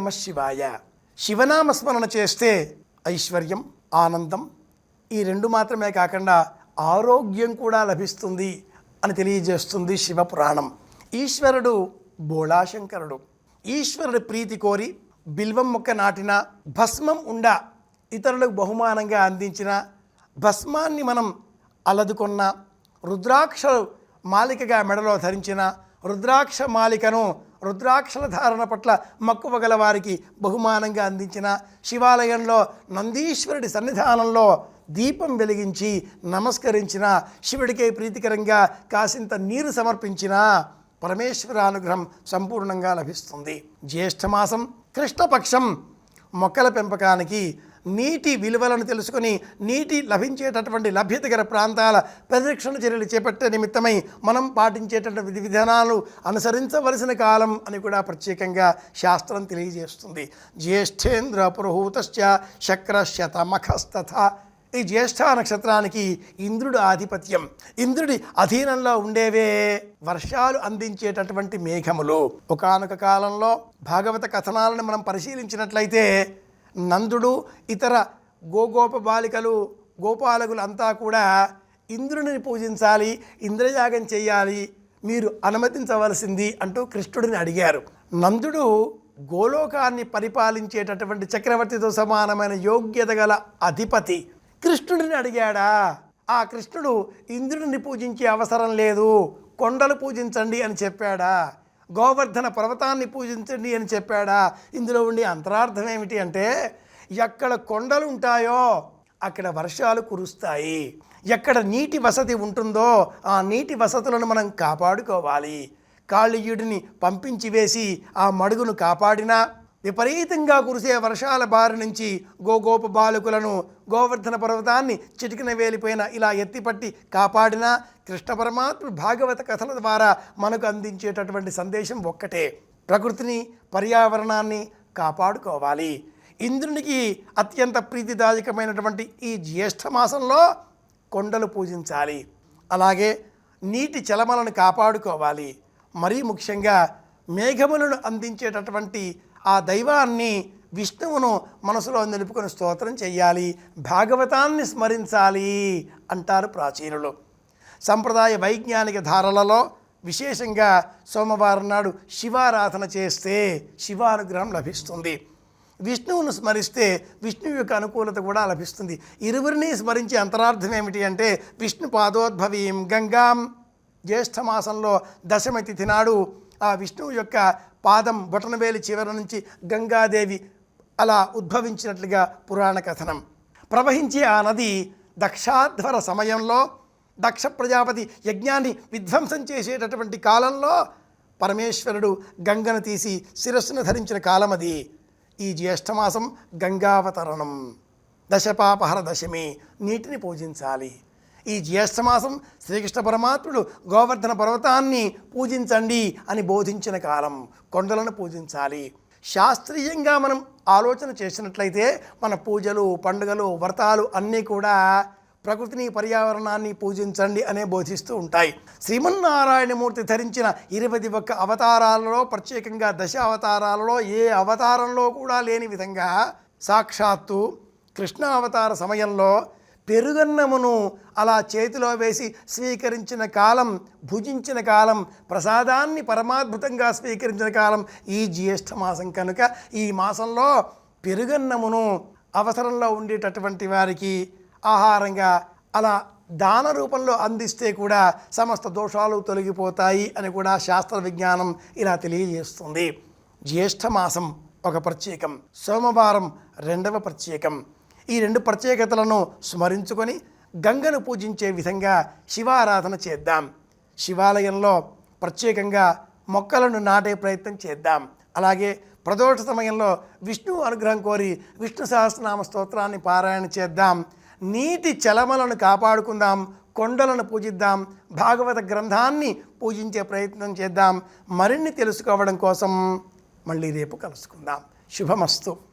నమ శివాయ. శివనామస్మరణ చేస్తే ఐశ్వర్యం ఆనందం ఈ రెండు మాత్రమే కాకుండా ఆరోగ్యం కూడా లభిస్తుంది అని తెలియజేస్తుంది శివపురాణం. ఈశ్వరుడు బోళాశంకరుడు. ఈశ్వరుడి ప్రీతి కోరి బిల్వం మొక్క నాటిన భస్మం ఉండ ఇతరులకు బహుమానంగా అందించిన భస్మాన్ని మనం అలదుకొన్న రుద్రాక్ష మాలికగా మెడలో ధరించిన రుద్రాక్ష మాలికను రుద్రాక్షల ధారణ పట్ల మక్కువ గల వారికి బహుమానంగా అందించిన శివాలయంలో నందీశ్వరుడి సన్నిధానంలో దీపం వెలిగించి నమస్కరించిన శివుడికే ప్రీతికరంగా కాసింత నీరు సమర్పించిన పరమేశ్వర అనుగ్రహం సంపూర్ణంగా లభిస్తుంది. జ్యేష్ఠమాసం కృష్ణపక్షం మొక్కల పెంపకానికి నీటి విలువలను తెలుసుకొని నీటి లభించేటటువంటి లభ్యత గల ప్రాంతాల పరిరక్షణ చర్యలు చేపట్టే నిమిత్తమై మనం పాటించేటటువంటి విధి విధానాలు అనుసరించవలసిన కాలం అని కూడా ప్రత్యేకంగా శాస్త్రం తెలియజేస్తుంది. జ్యేష్ఠేంద్ర పురోహూతశ్చ శక్రశతమఖస్తథ. ఈ జ్యేష్ఠ నక్షత్రానికి ఇంద్రుడు ఆధిపత్యం. ఇంద్రుడి అధీనంలో ఉండేవే వర్షాలు అందించేటటువంటి మేఘములు. ఒకానొక కాలంలో భాగవత కథనాలను మనం పరిశీలించినట్లయితే నందుడు ఇతర గోగోప బాలికలు గోపాలకులు అంతా కూడా ఇంద్రుడిని పూజించాలి ఇంద్రయాగం చేయాలి మీరు అనుమతించవలసింది అంటూ కృష్ణుడిని అడిగారు. నందుడు గోలోకాన్ని పరిపాలించేటటువంటి చక్రవర్తితో సమానమైన యోగ్యత గల అధిపతి కృష్ణుడిని అడిగాడా? ఆ కృష్ణుడు ఇంద్రుడిని పూజించే అవసరం లేదు కొండలు పూజించండి అని చెప్పాడా? గోవర్ధన పర్వతాన్ని పూజించండి అని చెప్పాడా. ఇందులో ఉండే అంతరార్థం ఏమిటి అంటే ఎక్కడ కొండలు ఉంటాయో అక్కడ వర్షాలు కురుస్తాయి. ఎక్కడ నీటి వసతి ఉంటుందో ఆ నీటి వసతులను మనం కాపాడుకోవాలి. కాళీయుడిని పంపించి వేసి ఆ మడుగును కాపాడినా విపరీతంగా కురిసే వర్షాల బారి నుంచి గోగోప బాలకులను గోవర్ధన పర్వతాన్ని చిటికిన వేలిపోయిన ఇలా ఎత్తిపట్టి కాపాడిన కృష్ణ పరమాత్మ భాగవత కథల ద్వారా మనకు అందించేటటువంటి సందేశం ఒక్కటే. ప్రకృతిని పర్యావరణాన్ని కాపాడుకోవాలి. ఇంద్రునికి అత్యంత ప్రీతిదాయకమైనటువంటి ఈ జ్యేష్ఠ మాసంలో కొండలు పూజించాలి. అలాగే నీటి చలమలను కాపాడుకోవాలి. మరీ ముఖ్యంగా మేఘములను అందించేటటువంటి ఆ దైవాన్ని విష్ణువును మనసులో నిలుపుకొని స్తోత్రం చేయాలి భాగవతాన్ని స్మరించాలి అంటారు ప్రాచీనులు. సంప్రదాయ వైజ్ఞానిక ధారలలో విశేషంగా సోమవారం నాడు శివారాధన చేస్తే శివానుగ్రహం లభిస్తుంది. విష్ణువును స్మరిస్తే విష్ణువు యొక్క అనుకూలత కూడా లభిస్తుంది. ఇరువురిని స్మరించే అంతరార్థం ఏమిటి అంటే విష్ణు పాదోద్భవీం గంగాం జ్యేష్ఠ మాసంలో దశమి తిథి నాడు ఆ విష్ణువు యొక్క పాదం బొటనవేలి చివరి నుంచి గంగాదేవి అలా ఉద్భవించినట్లుగా పురాణ కథనం. ప్రవహించే ఆ నది దక్షాధ్వర సమయంలో దక్ష ప్రజాపతి యజ్ఞాన్ని విధ్వంసం చేసేటటువంటి కాలంలో పరమేశ్వరుడు గంగను తీసి శిరస్సును ధరించిన కాలం అది ఈ జ్యేష్ఠమాసం గంగావతరణం. దశపాపహర దశమి నీటిని పూజించాలి. ఈ జ్యేష్ఠమాసం శ్రీకృష్ణ పరమాత్ముడు గోవర్ధన పర్వతాన్ని పూజించండి అని బోధించిన కాలం. కొండలను పూజించాలి. శాస్త్రీయంగా మనం ఆలోచన చేసినట్లయితే మన పూజలు పండుగలు వ్రతాలు అన్నీ కూడా ప్రకృతిని పర్యావరణాన్ని పూజించండి అనే బోధిస్తూ ఉంటాయి. శ్రీమన్నారాయణమూర్తి ధరించిన ఇరవై ఒక్క అవతారాలలో ప్రత్యేకంగా దశ అవతారాలలో ఏ అవతారంలో కూడా లేని విధంగా సాక్షాత్తు కృష్ణ అవతార సమయంలో పెరుగన్నమును అలా చేతిలో వేసి స్వీకరించిన కాలం భుజించిన కాలం ప్రసాదాన్ని పరమాద్భుతంగా స్వీకరించిన కాలం ఈ జ్యేష్ఠ మాసం కనుక ఈ మాసంలో పెరుగన్నమును అవసరంలో ఉండేటటువంటి వారికి ఆహారంగా అలా దాన రూపంలో అందిస్తే కూడా సమస్త దోషాలు తొలగిపోతాయి అని కూడా శాస్త్ర విజ్ఞానం ఇలా తెలియజేస్తుంది. జ్యేష్ఠ మాసం ఒక ప్రత్యేకం సోమవారం రెండవ ప్రత్యేకం. ఈ రెండు ప్రత్యేకతలను స్మరించుకొని గంగను పూజించే విధంగా శివారాధన చేద్దాం. శివాలయంలో ప్రత్యేకంగా మొక్కలను నాటే ప్రయత్నం చేద్దాం. అలాగే ప్రదోష సమయంలో విష్ణు అనుగ్రహం కోరి విష్ణు సహస్రనామ స్తోత్రాన్ని పారాయణ చేద్దాం. నీటి చలమలను కాపాడుకుందాం. కొండలను పూజిద్దాం. భాగవత గ్రంథాన్ని పూజించే ప్రయత్నం చేద్దాం. మరిన్ని తెలుసుకోవడం కోసం మళ్ళీ రేపు కలుసుకుందాం. శుభమస్తు.